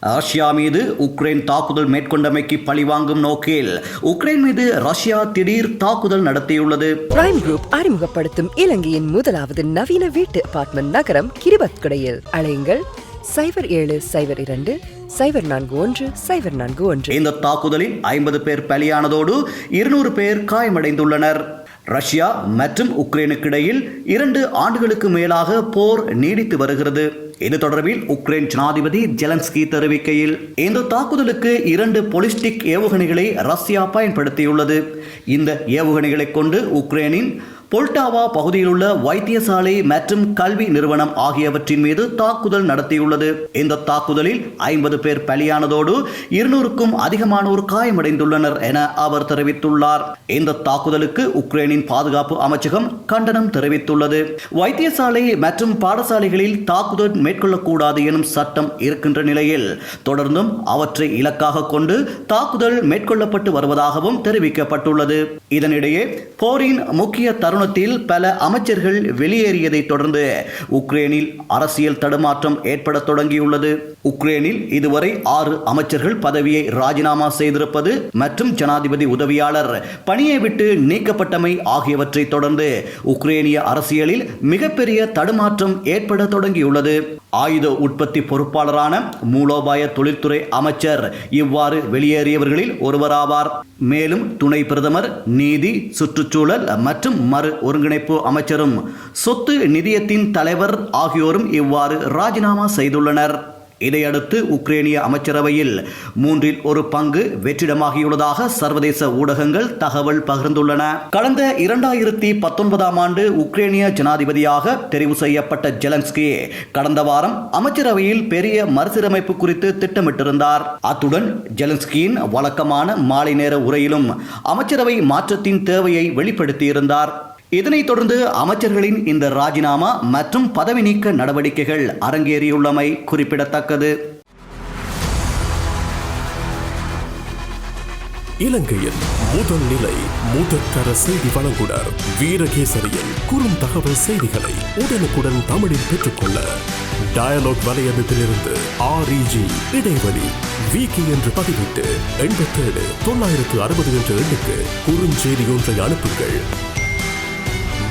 Russia மீது Ukraine தாக்குதல் மேற்கொண்டமைக்கு பழிவாங்கும் நோக்கில் உக்ரைன் மீது ரஷ்யா திடீர் தாக்குதல் நடத்தியுள்ளது. பிரைம் குரூப் அறிமுகப்படுத்தும் இலங்கையின் முதலாவது நவீன வீட்டு அபார்ட்மெண்ட் நகரம் கிரிபத்குடையில் அழையுங்கள் சைபர் ஏழு சைபர் இரண்டு சைபர் நான்கு ஒன்று சைபர் நான்கு ஒன்று. இந்த தாக்குதலில் ஐம்பது பேர் பலியானதோடு இருநூறு பேர் காயமடைந்துள்ளனர். ரஷ்யா மற்றும் உக்ரைனுக்கிடையில் இரண்டு ஆண்டுகளுக்கு மேலாக போர் நீடித்து வருகிறது. இது தொடர்பில் உக்ரைன் ஜனாதிபதி ஜெலன்ஸ்கி தெரிவிக்கையில் இந்த தாக்குதலுக்கு இரண்டு பொலிஸ்டிக் ஏவுகணைகளை ரஷ்யா பயன்படுத்தியுள்ளது. இந்த ஏவுகணைகளை கொண்டு உக்ரைனின் பொல்டாவா பகுதியில் உள்ள வைத்தியசாலை மற்றும் கல்வி நிறுவனம் ஆகியவற்றின் மீது தாக்குதல் நடத்தியுள்ளது. இந்த தாக்குதலில் ஐம்பது பேர் பலியானதோடு இருநூறுக்கும் அதிகமானோர் காயமடைந்துள்ளனர் என அவர் தெரிவித்துள்ளார். இந்த தாக்குதலுக்கு உக்ரைனின் பாதுகாப்பு அமைச்சகம் கண்டனம் தெரிவித்துள்ளது. வைத்தியசாலை மற்றும் பாடசாலைகளில் தாக்குதல் மேற்கொள்ளக்கூடாது எனும் சட்டம் இருக்கின்ற நிலையில் தொடர்ந்தும் அவற்றை இலக்காக கொண்டு தாக்குதல் மேற்கொள்ளப்பட்டு வருவதாகவும் தெரிவிக்கப்பட்டுள்ளது. இதனிடையே போரின் முக்கிய தருணத்தில் பல அமைச்சர்கள் வெளியேறியதை தொடர்ந்து உக்ரைனில் அரசியல் தடுமாற்றம் ஏற்பட தொடங்கியுள்ளது. உக்ரைனில் இதுவரை ஆறு அமைச்சர்கள் பதவியை ராஜினாமா செய்திருப்பது மற்றும் ஜனாதிபதி உதவியாளர் பணியை விட்டு நீக்கப்பட்டமை ஆகியவற்றை தொடர்ந்து உக்ரைனிய அரசியலில் மிகப்பெரிய தடுமாற்றம் ஏற்பட தொடங்கியுள்ளது. ஆயுத உற்பத்தி பொறுப்பாளரான மூலோபாய தொழில்துறை அமைச்சர் இவ்வாறு வெளியேறியவர்களில் ஒருவராவார். மேலும் துணை பிரதமர் நீதி சுற்றுச்சூழல் மற்றும் மறு ஒருங்கிணைப்பு அமைச்சரும் சொத்து நிதியத்தின் தலைவர் ஆகியோரும் இவ்வாறு ராஜினாமா செய்துள்ளனர். இதையடுத்து உக்ரேனிய அமைச்சரவையில் மூன்றில் ஒரு பங்கு வெற்றிடமாகியுள்ளதாக சர்வதேச ஊடகங்கள் தகவல் பகிர்ந்துள்ளன. கடந்த இரண்டாயிரத்தி பத்தொன்பதாம் ஆண்டு உக்ரேனிய ஜனாதிபதியாக தெரிவு செய்யப்பட்ட ஜெலன்ஸ்கி கடந்த வாரம் அமைச்சரவையில் பெரிய மறுசீரமைப்பு குறித்து திட்டமிட்டிருந்தார். அத்துடன் ஜெலன்ஸ்கியின் வழக்கமான மாலை நேர உரையிலும் அமைச்சரவை மாற்றத்தின் தேவையை வெளிப்படுத்தியிருந்தார். இதனைத் தொடர்ந்து அமைச்சர்களின் இந்த ராஜினாமா மற்றும் பதவி நீக்க நடவடிக்கைகள் அரங்கேறியுள்ளமை குறிப்பிடத்தக்கது. இலங்கையின் முதல் நிலை முதற்கர செய்தி வழங்குனர் வீரகேசரியின் குறும் தகவல் செய்திகளை உடனுக்குடன் தமிழில் பெற்றுக்கொள்ள. டயலாக் வலையமைப்பிலிருந்து ஆர்இஜி இடைவெளி விகி என்று பதிவிட்டு எண்பத்தேழு தொள்ளாயிரத்து அறுபது என்ற எண்ணுக்கு குறுஞ்செய்தி ஒன்றை அனுப்புங்கள்.